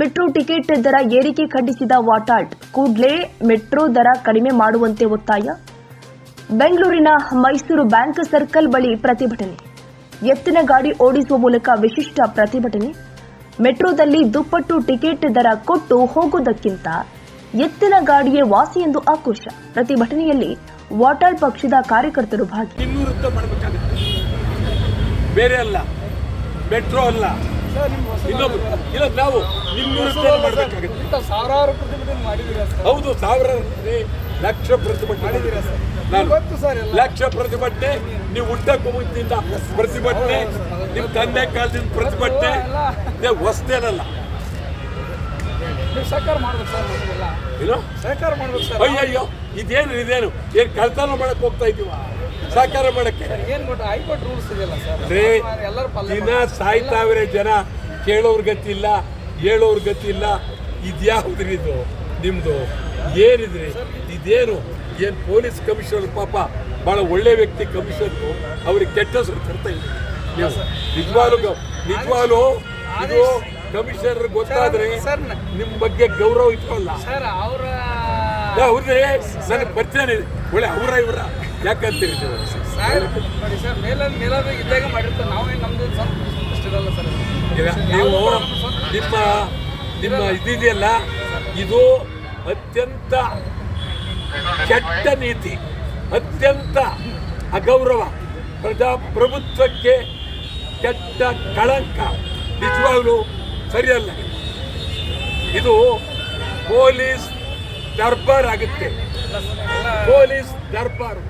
Metro ticket ದರ ಏರಿಕೆ ಖಂಡಿಸಿದ ವಾಟಾಳ್, ಕೂಡಲೇ ಮೆಟ್ರೋ ದರ ಕಡಿಮೆ ಮಾಡುವಂತೆ ಒತ್ತಾಯ. ಬೆಂಗಳೂರಿನ ಮೈಸೂರು ಬ್ಯಾಂಕ್ ಸರ್ಕಲ್ ಬಳಿ ಪ್ರತಿಭಟನೆ. ಎತ್ತಿನ ಗಾಡಿ ಓಡಿಸುವ ಮೂಲಕ ವಿಶಿಷ್ಟ ಪ್ರತಿಭಟನೆ. ಮೆಟ್ರೋದಲ್ಲಿ ದುಪ್ಪಟ್ಟು ಟಿಕೆಟ್ ದರ ಕೊಟ್ಟು ಹೋಗುವುದಕ್ಕಿಂತ ಎತ್ತಿನ ಗಾಡಿಯೇ ವಾಸಿ ಎಂದು ಆಕ್ರೋಶ. ಪ್ರತಿಭಟನೆಯಲ್ಲಿ ವಾಟಾಳ್ ಪಕ್ಷದ ಕಾರ್ಯಕರ್ತರು ಭಾಗಿ. ಬೇರೆ ಅಲ್ಲ. ಮೆಟ್ರೋ ಅಲ್ಲ. ಇಲ್ಲ ನಾವು ನಿಮ್ಮ ಸಾವಿರಾರು ಪ್ರತಿಭಟನೆ ಮಾಡಿದ್ದೀರಾ ಹೌದು ಸಾವಿರಾರು ಲಕ್ಷ ಪ್ರತಿಭಟನೆ ಮಾಡಿದ್ದೀರಾ ಸರ್? ಇವತ್ತು ಸರ್ ಲಕ್ಷ ಪ್ರತಿಭಟನೆ ನೀವು ಹುಟ್ಟಕ್ಕೆ ಮುಂಚಿನಿಂದ ಪ್ರತಿಭಟನೆ ನಿಮ್ಮ ತಂದೆ ಕಾಲದಿಂದ ಪ್ರತಿಭಟನೆ ನೀವು ಹೊಸ್ತೇನಲ್ಲ ನೀವು ಸಹಕಾರ ಮಾಡ್ಬೇಕು ಸರ್ ನಮಗೆಲ್ಲ ಏನು? ಸಹಕಾರ ಮಾಡ್ಬೇಕು ಸರ್. ಅಯ್ಯಯ್ಯೋ ಇದೇನು ಇದೇನು? ಏನು ಕಳ್ತನ ಮಾಡಕ್ ಹೋಗ್ತಾ ಇದೀವ? ಸಾಕಾರ ಮಾಡಕ್ಕೆ. ದಿನ ಸಾಯ್ತಾವ್ರೆ ಜನ ಕೇಳೋರ್ ಗತಿ ಇಲ್ಲ ಹೇಳೋರ್ ಗತಿ ಇಲ್ಲ. ಇದ್ಯಾವ್ದ್ರಿ ಇದು? ನಿಮ್ದು? ಏನಿದ್ರಿ? ಇದೇನು? ಏನ್ ಪೊಲೀಸ್ ಕಮಿಷನರ್ ಪಾಪ ಬಹಳ ಒಳ್ಳೆ ವ್ಯಕ್ತಿ ಕಮಿಷನರ್. ಅವ್ರಿಗೆ ಕೆಟ್ಟ ಹೆಸರು ತರ್ತಾ ಇಲ್ಲ ನೀವು ನಿಜವಾಗ್ಲೂ ನಿಜವಾಗ್ಲೂ ಇದು ಕಮಿಷನರ್ ಗೊತ್ತಾದ್ರೆ ಸರ್, ನಿಮ್ ಬಗ್ಗೆ ಗೌರವ ಇಟ್ಕೊಳ್ಳಲ್ಲ ಸರ್ ಅವರ ಅವ್ರೇ ನನಗೆ ಪರಿಚಯ ಒಳ್ಳೆ ಅವರ ಇವರ. ಯಾಕಂತೀರಿ ಸರ್ ನೋಡಿ ಸರ್ ಮೇಲ ಮೇಲಾದಾಗ ಇದ್ದಾಗ ಮಾಡಿರ್ತಾರೆ. ನಾವೇನು ನಮ್ಮದು ಅಷ್ಟಿರಲ್ಲ ಸರ್. ಈಗ ನೀವು ನಿಮ್ಮ ನಿಮ್ಮ ಇದಿದೆಯಲ್ಲ ಇದು ಅತ್ಯಂತ ಕೆಟ್ಟ ನೀತಿ ಅತ್ಯಂತ ಅಗೌರವ ಪ್ರಜಾಪ್ರಭುತ್ವಕ್ಕೆ ಕೆಟ್ಟ ಕಳಂಕ. ನಿಜವಾಗ್ಲೂ ಸರಿಯಲ್ಲ. ಇದು ಪೊಲೀಸ್ ದರ್ಬಾರ್ ಆಗುತ್ತೆ. ಪೊಲೀಸ್ ದರ್ಬಾರ್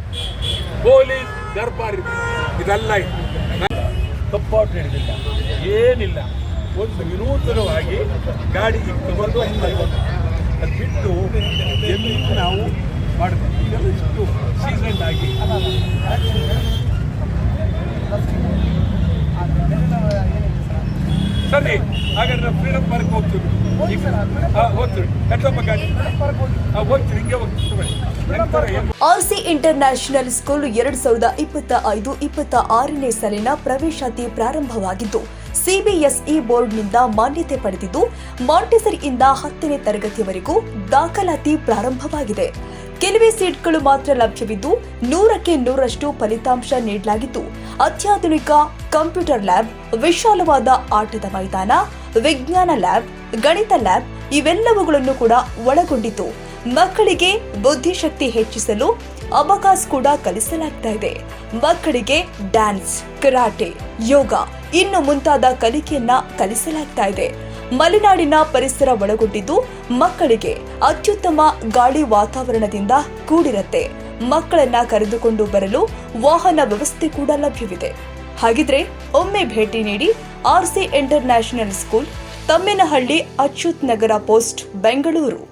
ಪೊಲೀಸ್ ದರ್ಬಾರ್ ಇದೆಲ್ಲ ತಪ್ಪಾಟು ಹಿಡಿದಿಲ್ಲ ಏನಿಲ್ಲ. ಒಂದು ವಿನೂತನವಾಗಿ ಗಾಡಿ ತಗೊಂಡು. ಅದು ಬಿಟ್ಟು ಎಲ್ಲಿ ನಾವು ಮಾಡಬೇಕು? ಇದೆಲ್ಲ ಇಷ್ಟು ಸೀಸನ್ ಆಗಿ. ಸರಿ ಹಾಗಾದ್ರೆ ಫ್ರೀಡಮ್ ಪಾರ್ಕ್ ಹೋಗ್ತೀವಿ. ಹಾಂ ಹೋಗ್ತೀವಿ. ಕಟ್ಟಪ್ಪ ಗಾಡಿ. ಹೋಗ್ತೀವಿ ಹಿಂಗೆ ಹೋಗ್ತೀವಿ. ನಂತರ ಇಂಟರ್ ಆರ್ಸಿ ಇಂಟರ್ನ್ಯಾಷನಲ್ ಸ್ಕೂಲ್ ಎರಡ್ ಸಾವಿರದ ಇಪ್ಪತ್ತ ಐದು, ಇಪ್ಪತ್ತ ಆರನೇ ಸಾಲಿನ ಪ್ರವೇಶಾತಿ ಪ್ರಾರಂಭವಾಗಿದ್ದು ಸಿಬಿಎಸ್ಇ ಬೋರ್ಡ್ನಿಂದ ಮಾನ್ಯತೆ ಪಡೆದಿದ್ದು, ಮಾಂಟೆಸರಿಯಿಂದ ಹತ್ತನೇ ತರಗತಿಯವರೆಗೂ ದಾಖಲಾತಿ ಪ್ರಾರಂಭವಾಗಿದೆ. ಕೆಲವೇ ಸೀಟ್ಗಳು ಮಾತ್ರ ಲಭ್ಯವಿದ್ದು, ನೂರಕ್ಕೆ ನೂರಷ್ಟು ಫಲಿತಾಂಶ ನೀಡಲಾಗಿದ್ದು, ಅತ್ಯಾಧುನಿಕ ಕಂಪ್ಯೂಟರ್ ಲ್ಯಾಬ್, ವಿಶಾಲವಾದ ಆಟದ ಮೈದಾನ, ವಿಜ್ಞಾನ ಲ್ಯಾಬ್, ಗಣಿತ ಲ್ಯಾಬ್ ಇವೆಲ್ಲವುಗಳನ್ನು ಕೂಡ ಒಳಗೊಂಡಿದ್ದು ಮಕ್ಕಳಿಗೆ ಬುದ್ಧಿಶಕ್ತಿ ಹೆಚ್ಚಿಸಲು ಅಬಕಾಸ್ ಕೂಡ ಕಲಿಸಲಾಗ್ತಾ ಇದೆ. ಮಕ್ಕಳಿಗೆ ಡ್ಯಾನ್ಸ್, ಕರಾಟೆ, ಯೋಗ ಇನ್ನು ಮುಂತಾದ ಕಲಿಕೆಯನ್ನ ಕಲಿಸಲಾಗ್ತಾ ಇದೆ. ಮಲೆನಾಡಿನ ಪರಿಸರ ಒಳಗೊಂಡಿದ್ದು ಮಕ್ಕಳಿಗೆ ಅತ್ಯುತ್ತಮ ಗಾಳಿ ವಾತಾವರಣದಿಂದ ಕೂಡಿರುತ್ತೆ. ಮಕ್ಕಳನ್ನ ಕರೆದುಕೊಂಡು ಬರಲು ವಾಹನ ವ್ಯವಸ್ಥೆ ಕೂಡ ಲಭ್ಯವಿದೆ. ಹಾಗಿದ್ರೆ ಒಮ್ಮೆ ಭೇಟಿ ನೀಡಿ RC international school Tammenahalli Achyut Nagar post, Bengaluru.